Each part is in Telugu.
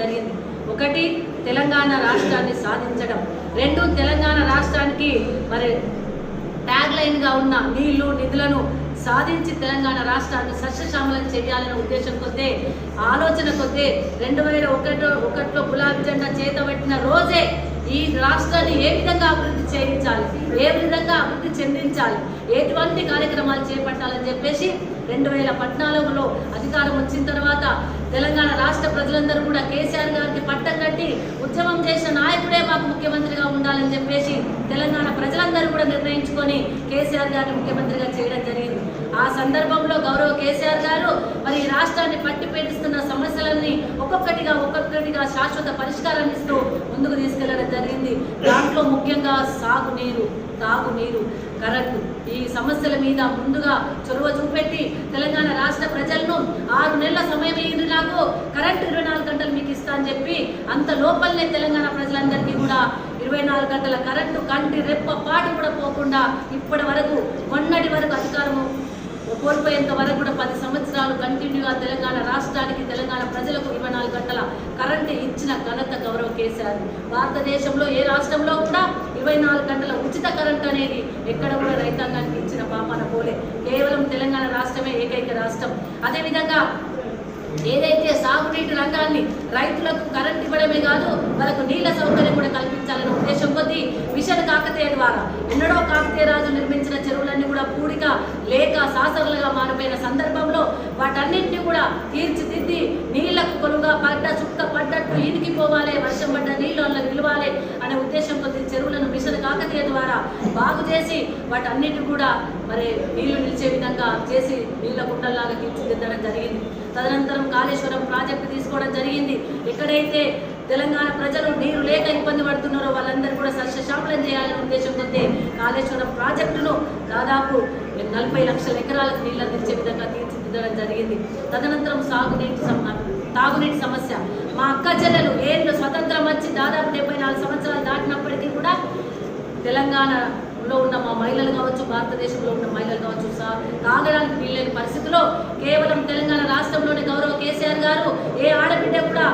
జరిగింది. ఒకటి తెలంగాణ రాష్ట్రాన్ని సాధించడం. రెండు తెలంగాణ రాష్ట్రానికి మరి ట్యాగ్ లైన్గా ఉన్న నీళ్ళు నిధులను సాధించి తెలంగాణ రాష్ట్రాన్ని సస్యశ్యామలం చేయాలనే ఉద్దేశం కొద్దే ఆలోచన కొద్దే రెండు వేల ఒకటో ఒకటిలో గులాబీ జెండా చేతబట్టిన రోజే ఈ రాష్ట్రాన్ని ఏ విధంగా అభివృద్ధి చేయించాలి ఏ విధంగా అభివృద్ధి చెందించాలి ఎటువంటి కార్యక్రమాలు చేపట్టాలని చెప్పేసి రెండు వేల పద్నాలుగులో అధికారం వచ్చిన తర్వాత తెలంగాణ రాష్ట్ర ప్రజలందరూ కూడా కేసీఆర్ గారికి పట్టం కట్టి ఉద్యమం చేసిన నాయకుడే మాకు ముఖ్యమంత్రిగా ఉండాలని చెప్పేసి తెలంగాణ ప్రజలందరూ కూడా నిర్ణయించుకొని కేసీఆర్ గారిని ముఖ్యమంత్రిగా చేయడం జరిగింది. ఆ సందర్భంలో గౌరవ కేసీఆర్ గారు మరి ఈ రాష్ట్రాన్ని పట్టి పీడిస్తున్న సమస్యలన్నీ ఒక్కొక్కటిగా ఒక్కొక్కటిగా శాశ్వత పరిష్కారాన్ని ఇస్తూ ముందుకు తీసుకెళ్ళడం జరిగింది. దాంట్లో ముఖ్యంగా సాగునీరు తాగునీరు కరెంటు ఈ సమస్యల మీద ముందుగా చొరవ చూపెట్టి తెలంగాణ రాష్ట్ర ప్రజలను ఆరు నెలల సమయం ఇయ్యండి నాకు కరెంటు ఇరవై నాలుగు గంటలు మీకు ఇస్తా అని చెప్పి అంత లోపలనే తెలంగాణ ప్రజలందరికీ కూడా ఇరవై నాలుగు గంటల కరెంటు కంటి రెప్ప పాటు కూడా పోకుండా ఇప్పటి వరకు మొన్నటి వరకు అధికారము కోల్పోయేంత వరకు కూడా పది సంవత్సరాలు కంటిన్యూగా తెలంగాణ రాష్ట్రానికి తెలంగాణ ప్రజలకు ఇరవై నాలుగు గంటల కరెంటు ఇచ్చిన ఘనత గౌరవ కేసీఆర్. భారతదేశంలో ఏ రాష్ట్రంలో కూడా ఇరవై నాలుగు ఉచిత కరెంట్ అనేది ఎక్కడ కూడా రైతాంగానికి ఇచ్చిన పాపాన పోలే. కేవలం తెలంగాణ రాష్ట్రమే ఏకైక రాష్ట్రం. అదేవిధంగా ఏదైతే సాగునీటి రంగాన్ని రైతులకు కరెంట్ ఇవ్వడమే కాదు వాళ్ళకు నీళ్ళ సౌకర్యం కూడా కల్పించాలనే ఉద్దేశం కొద్దీ మిషన్ కాకతీయ ద్వారా ఎన్నడో కాకతీయ రాజు నిర్మించిన చెరువులన్నీ కూడా పూడిక లేక సాసరులుగా మారిపోయిన సందర్భంలో వాటన్నింటినీ కూడా తీర్చిదిద్ది నీళ్ళకు కొలుగా పడ్డ చుక్క పడ్డట్టు ఇనికి పోవాలి వర్షం పడ్డ నీళ్ళు అందులో నిలవాలి అనే ఉద్దేశం కొద్ది చెరువులను మిషన్ కాకతీయ ద్వారా బాగు చేసి వాటన్నిటి కూడా మరి నీళ్ళు నిలిచే విధంగా చేసి నీళ్ళ కుండల్లాగా తీర్చిదిద్దడం జరిగింది. తదనంతరం కాళేశ్వరం ప్రాజెక్టు తీసుకోవడం జరిగింది. ఎక్కడైతే తెలంగాణ ప్రజలు నీరు లేక ఇబ్బంది పడుతున్నారో వాళ్ళందరూ కూడా సస్యశామలం చేయాలనే ఉద్దేశం కొద్ది కాళేశ్వరం ప్రాజెక్టును దాదాపు నలభై లక్షల ఎకరాలకు నీళ్ళు అందించే విధంగా తీర్చిదిద్దడం జరిగింది. తదనంతరం సాగునీటి సమ తాగునీటి సమస్య. మా అక్క చెల్లెలు ఏళ్ళు స్వతంత్రం వచ్చి దాదాపు డెబ్బై నాలుగు సంవత్సరాలు దాటినప్పటికీ కూడా తెలంగాణలో ఉన్న మా మహిళలు కావచ్చు భారతదేశంలో ఉన్న మహిళలు కావచ్చు తాగడానికి వీల్లేని పరిస్థితిలో కేవలం తెలంగాణ రాష్ట్రంలోని గౌరవ కేసీఆర్ గారు ఏ ఆడబిడ్డ కూడా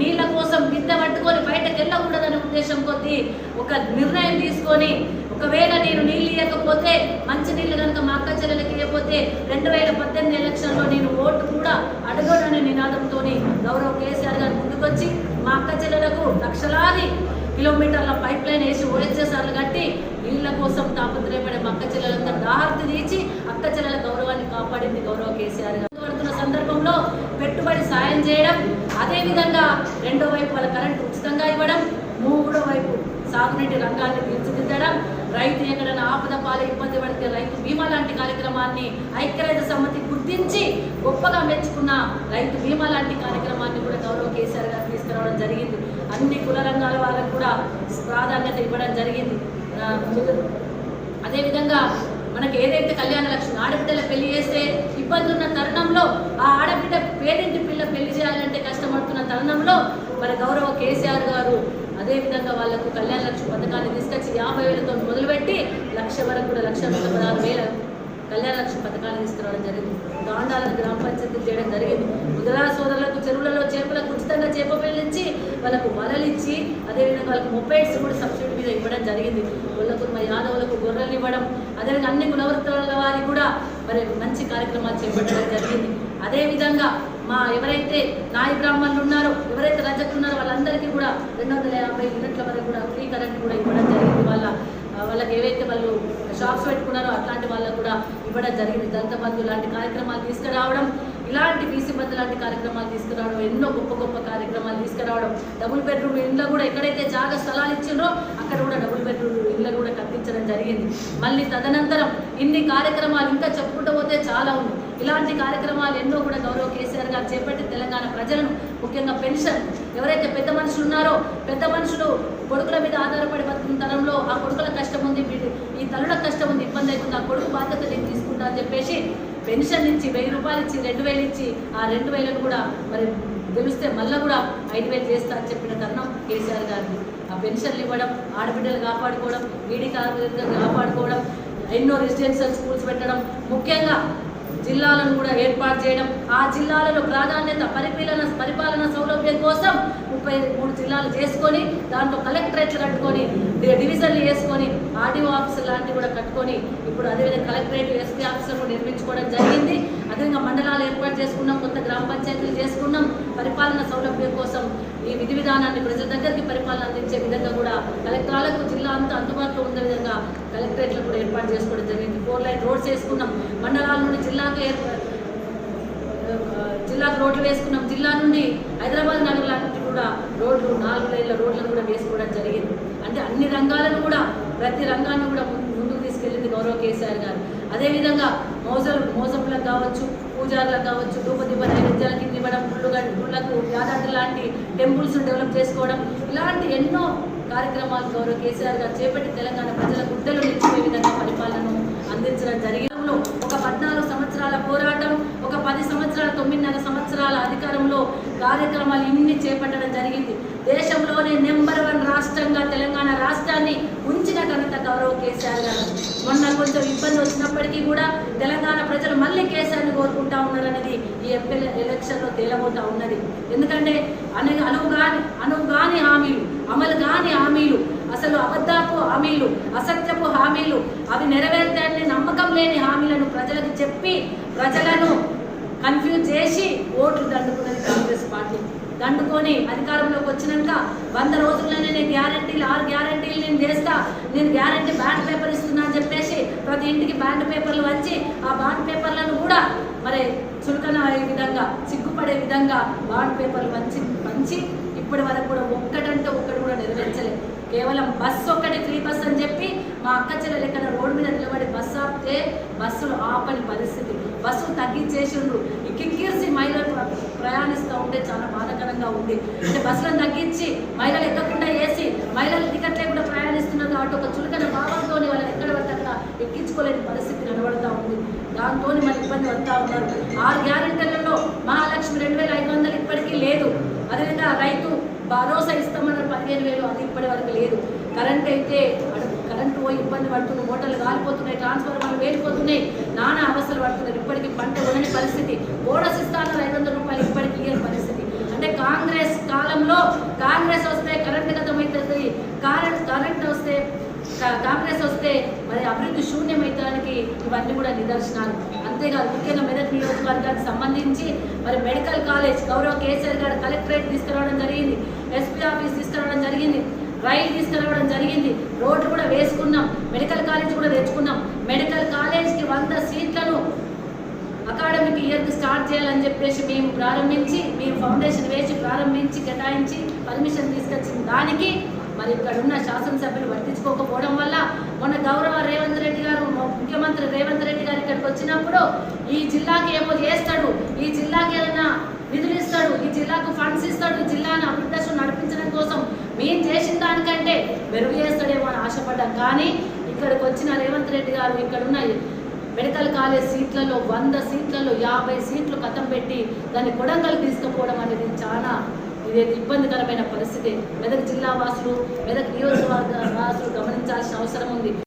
నీళ్ళ కోసం బిడ్డ పట్టుకొని బయటకు వెళ్ళకూడదనే ఉద్దేశం కొద్దీ ఒక నిర్ణయం తీసుకొని ఒకవేళ నేను నీళ్ళు ఇవ్వకపోతే మంచి నీళ్ళు కనుక మా అక్క చెల్లెలకి ఇవ్వకపోతే రెండు వేల పద్దెనిమిది ఎలక్షన్లో నేను ఓటు కూడా అడగననే నినాదంతో గౌరవ కేసీఆర్ గారు ముందుకొచ్చి మా అక్క చెల్లెలకు లక్షలాది కిలోమీటర్ల పైప్ లైన్ వేసి ఓడించేసార్లు కట్టి ఇళ్ళ కోసం తాపత్రయపడే మా అక్క చెల్లెలంతా దాహర్తి తీర్చి అక్క చెల్లెల గౌరవాన్ని కాపాడింది గౌరవ కేసీఆర్ గారు. పడుతున్న సందర్భంలో పెట్టుబడి సాయం చేయడం అదేవిధంగా రెండో వైపు వాళ్ళ కరెంటు ఉచితంగా ఇవ్వడం మూడో వైపు సాగునీటి రంగాన్ని తీర్చిదిద్దడం రైతు ఎక్కడైనా ఆపద పాల ఇబ్బంది పడితే రైతు బీమా లాంటి కార్యక్రమాన్ని ఐక్యరాజ్య సమితి గుర్తించి గొప్పగా మెచ్చుకున్న రైతు బీమా లాంటి కార్యక్రమాన్ని కూడా గౌరవ కేసీఆర్ గారు తీసుకురావడం జరిగింది. అన్ని కుల రంగాల వాళ్ళకు కూడా ప్రాధాన్యత ఇవ్వడం జరిగింది. అదేవిధంగా మనకి ఏదైతే కళ్యాణ లక్ష్మి ఆడబిడ్డల పెళ్ళి చేస్తే ఇబ్బంది ఉన్న తరుణంలో ఆ ఆడబిడ్డ పేదింటి పిల్ల పెళ్ళి చేయాలంటే కష్టపడుతున్న తరుణంలో మన గౌరవ కేసీఆర్ గారు అదేవిధంగా వాళ్ళకు కళ్యాణ లక్ష్మి పథకాన్ని తీసుకొచ్చి యాభై వేలతో మొదలుపెట్టి లక్ష వరకు కూడా లక్ష పదహారు వేల కళ్యాణ లక్ష్మి పథకాన్ని తీసుకురావడం జరిగింది. గాండాలను గ్రామ పంచాయతీలు చేయడం జరిగింది. ముదలా సోదరులకు చెరువులలో చేపలకు ఉచితంగా చేప పేలిచ్చి వాళ్ళకు వలలు ఇచ్చి అదేవిధంగా వాళ్ళకు మొబైల్స్ కూడా సబ్సిడీ మీద ఇవ్వడం జరిగింది. వాళ్ళకు మా యాదవులకు గొర్రెలు ఇవ్వడం అదేవిధంగా అన్ని కులవృత్తుల వారికి కూడా మరి మంచి కార్యక్రమాలు చేపట్టడం జరిగింది. అదేవిధంగా మా ఎవరైతే నాయ బ్రాహ్మణులు ఉన్నారో ఎవరైతే రజకులు ఉన్నారో వాళ్ళందరికీ కూడా రెండు వందల యాభై యూనిట్ల వరకు కూడా ఫ్రీ కరెంట్ కూడా ఇవ్వడం జరిగింది. వాళ్ళ వాళ్ళకి ఏవైతే వాళ్ళు షాప్స్ పెట్టుకున్నారో అట్లాంటి వాళ్ళకు కూడా ఇవ్వడం జరిగింది. దళిత బంధు లాంటి కార్యక్రమాలు తీసుకురావడం ఇలాంటి బీసీ మధ్య లాంటి కార్యక్రమాలు తీసుకురావడం ఎన్నో గొప్ప గొప్ప కార్యక్రమాలు తీసుకురావడం డబుల్ బెడ్రూమ్ ఇళ్ళ కూడా ఎక్కడైతే జాగా స్థలాలు ఇచ్చిండ్రో అక్కడ కూడా డబుల్ బెడ్రూమ్ ఇళ్ళ కూడా కట్టించడం జరిగింది. మళ్ళీ తదనంతరం ఇన్ని కార్యక్రమాలు ఇంకా చెప్పుకుంటూ పోతే చాలా ఉంది. ఇలాంటి కార్యక్రమాలు ఎన్నో కూడా గౌరవ కేసీఆర్ గారు చేపట్టి తెలంగాణ ప్రజలను ముఖ్యంగా పెన్షన్. ఎవరైతే పెద్ద మనుషులు ఉన్నారో పెద్ద మనుషులు కొడుకుల మీద ఆధారపడి బతుకున్న తరంలో ఆ కొడుకుల కష్టం ఉంది ఈ తల్లుల కష్టం ఉంది ఇబ్బంది అవుతుంది ఆ కొడుకు బాధ్యత నేను తీసుకుంటా అని చెప్పేసి పెన్షన్ ఇచ్చి వెయ్యి రూపాయలు ఇచ్చి రెండు వేలు ఇచ్చి ఆ రెండు వేలను కూడా మరి గెలిస్తే మళ్ళీ కూడా ఐదు వేలు చేస్తా అని చెప్పిన తరుణం కేసీఆర్ గారిని ఆ పెన్షన్లు ఇవ్వడం ఆడబిడ్డలు కాపాడుకోవడం ఈడీ కార్మికులను కాపాడుకోవడం ఎన్నో రెసిడెన్షియల్ స్కూల్స్ పెట్టడం ముఖ్యంగా జిల్లాలను కూడా ఏర్పాటు చేయడం ఆ జిల్లాలలో ప్రాధాన్యత పరిపాలన పరిపాలన సౌలభ్యం కోసం ముప్పై మూడు జిల్లాలు చేసుకొని దాంట్లో కలెక్టరేట్లు కట్టుకొని డివిజన్లు వేసుకొని ఆర్డీఓ ఆఫీసులు లాంటివి కూడా కట్టుకొని ఇప్పుడు అదేవిధంగా కలెక్టరేట్ ఎస్పీ ఆఫీసులు కూడా నిర్మించుకోవడం జరిగింది. అదేవిధంగా మండలాలు ఏర్పాటు చేసుకున్నాం కొత్త గ్రామ పంచాయతీలు చేసుకున్నాం. పరిపాలన సౌలభ్యం కోసం ఈ విధి విధానాన్ని ప్రజల దగ్గరికి పరిపాలన అందించే విధంగా కూడా కలెక్టరాలకు జిల్లా అంతా అందుబాటులో ఉండే విధంగా కలెక్టరేట్లు కూడా ఏర్పాటు చేసుకోవడం జరిగింది. ఫోర్ లైన్ రోడ్స్ వేసుకున్నాం. మండలాల నుండి జిల్లాకు ఏర్పాటు జిల్లాకు రోడ్లు వేసుకున్నాం. జిల్లా నుండి హైదరాబాద్ నగరాలకు కూడా రోడ్లు నాలుగు లైన్ల రోడ్లను కూడా వేసుకోవడం జరిగింది. అంటే అన్ని రంగాలను కూడా ప్రతి రంగాన్ని కూడా ముందు- ముందుకు తీసుకెళ్ళింది గౌరవ కేసీఆర్ గారు. అదేవిధంగా మోజలు మోసంలకు కావచ్చు పూజారులకు కావచ్చు ధూపదీప నైవేద్యాల ఇవ్వడం గుళ్ళు గుళ్ళకు యాదాద్రి లాంటి టెంపుల్స్ డెవలప్ చేసుకోవడం ఇలాంటి ఎన్నో కార్యక్రమాలు గౌరవ కేసీఆర్ గారు చేపట్టి తెలంగాణ ప్రజల గుడ్డలు నిలిచిపోయే విధంగా పరిపాలనను అందించడం జరిగింది. ఒక పద్నాలుగు సంవత్సరాల పోరాటం ఒక పది సంవత్సరాల తొమ్మిదిన్నర సంవత్సరాల అధికారంలో కార్యక్రమాలు ఇన్ని చేపట్టడం జరిగింది. దేశంలోనే నెంబర్ వన్ రాష్ట్రంగా తెలంగాణ రాష్ట్రాన్ని ఉంచిన ఘనత గౌరవ కేసీఆర్ గారు. మొన్న కొంచెం ఇబ్బంది వచ్చినప్పటికీ కూడా తెలంగాణ ప్రజలు మళ్ళీ కేసీఆర్ని కోరుకుంటా ఉన్నారనేది ఈ ఎంపీ ఎలక్షన్లో తేలబోతా ఉన్నది. ఎందుకంటే అను అనువుగాని అనువుగాని హామీలు అమలు కాని హామీలు అసలు అబద్ధపు హామీలు అసత్యపు హామీలు అవి నెరవేర్తాయని నమ్మకం లేని హామీలను ప్రజలకు చెప్పి ప్రజలను కన్ఫ్యూజ్ చేసి ఓట్లు దండుకున్నది కాంగ్రెస్ పార్టీ. దండుకొని అధికారంలోకి వచ్చినాక వంద రోజుల్లోనే నేను గ్యారంటీలు ఆరు గ్యారంటీలు నేను చేస్తా నేను గ్యారంటీ బ్యాండ్ పేపర్ ఇస్తున్నా అని చెప్పేసి ప్రతి ఇంటికి బ్యాండ్ పేపర్లు వచ్చి ఆ బాండ్ పేపర్లను కూడా మరి చులకన అయ్యే విధంగా సిగ్గుపడే విధంగా బాండ్ పేపర్లు మంచి మంచి ఇప్పటి వరకు కూడా ఒక్కటంటే ఒక్కటి కూడా నెరవేర్చలేదు కేవలం బస్సు ఒక్కటి ఫ్రీ బస్ అని చెప్పి మా అక్క చెల్లెలు ఎక్కడ రోడ్డు మీద నిలబడి బస్సు ఆపితే బస్సులు ఆపని పరిస్థితి. బస్సులు తగ్గించేసిండ్రు. ఈ కిక్కిరిసి మహిళలు ప్రయాణిస్తూ ఉంటే చాలా బాధాకరంగా ఉంది. అంటే బస్సులను తగ్గించి మహిళలు ఎక్కకుండా వేసి మహిళలు టికెట్ లేకుండా ప్రయాణిస్తున్నారు కాబట్టి ఒక చులకన భావంతో వాళ్ళని ఎక్కడ పడతా ఎక్కించుకోలేని పరిస్థితి నిలబడతా ఉంది. దాంతో మరి ఇబ్బంది పడతా ఉన్నారు. ఆరు గ్యారెంటీలలో మహాలక్ష్మి రెండు వేల ఐదు వందలు ఇప్పటికీ లేదు. అదేవిధంగా రైతు భరోసా ఇస్తామన్న పదిహేను వేలు అది ఇప్పటి వరకు లేదు. కరెంట్ అయితే అడుగు కరెంటు పోయి ఇబ్బంది పడుతుంది. ఓటర్లు కాలిపోతున్నాయి ట్రాన్స్ఫార్మర్లు వేలిపోతున్నాయి నానా అవస్థలు పడుతున్నారు ఇప్పటికీ పంట ఉండని పరిస్థితి. బోనస్ ఇస్తాను ఐదు వందల రూపాయలు ఇప్పటికీ ఇయ్యని పరిస్థితి. అంటే కాంగ్రెస్ కాలంలో కాంగ్రెస్ వస్తే కరెంట్ గతమవుతుంది కరెంట్ కరెంట్ వస్తే కాంగ్రెస్ వస్తే మరి అభివృద్ధి శూన్యమైతానికి ఇవన్నీ కూడా నిదర్శనాలు. అంతేకాదు ముఖ్యంగా మెదక్ నియోజకవర్గానికి సంబంధించి మరి మెడికల్ కాలేజ్ గౌరవ కేసీఆర్ గారు కలెక్టరేట్ తీసుకురావడం జరిగింది. ఎస్పీ ఆఫీస్ తీసుకురావడం జరిగింది. రైల్ రోడ్డు కూడా వేసుకున్నాం మెడికల్ కాలేజ్ కూడా తెచ్చుకున్నాం మెడికల్ కాలేజ్కి వంద సీట్లను అకాడమిక్ ఇయర్కి స్టార్ట్ చేయాలని చెప్పేసి మేము ప్రారంభించి మేము ఫౌండేషన్ వేసి ప్రారంభించి కేటాయించి పర్మిషన్ తీసుకొచ్చిన దానికి మరి ఇక్కడ ఉన్న శాసనసభ్యులు వర్తించుకోకపోవడం వల్ల మొన్న గౌరవ రేవంత్ రెడ్డి గారు ముఖ్యమంత్రి రేవంత్ రెడ్డి గారు ఇక్కడికి వచ్చినప్పుడు ఈ జిల్లాకి ఏమో చేస్తాడు ఈ జిల్లాకి ఏదైనా నిధులు ఇస్తాడు ఈ జిల్లాకు ఫండ్స్ ఇస్తాడు జిల్లాను అభివృద్ధి నడిపించడం కోసం మేము చేసిన దానికంటే మెరుగు చేస్తాడేమో అని ఆశపడ్డాం. కానీ ఇక్కడికి వచ్చిన రేవంత్ రెడ్డి గారు ఇక్కడ ఉన్న మెడికల్ కాలేజ్ సీట్లలో వంద సీట్లలో యాభై సీట్లు కథం పెట్టి దాన్ని కొడంగల్ తీసుకుపోవడం అనేది చాలా ఇదేది ఇబ్బందికరమైన పరిస్థితి. మెదక్ జిల్లా వాసులు మెదక్ నియోజకవర్గ వాసులు గమనించాల్సిన అవసరం ఉంది.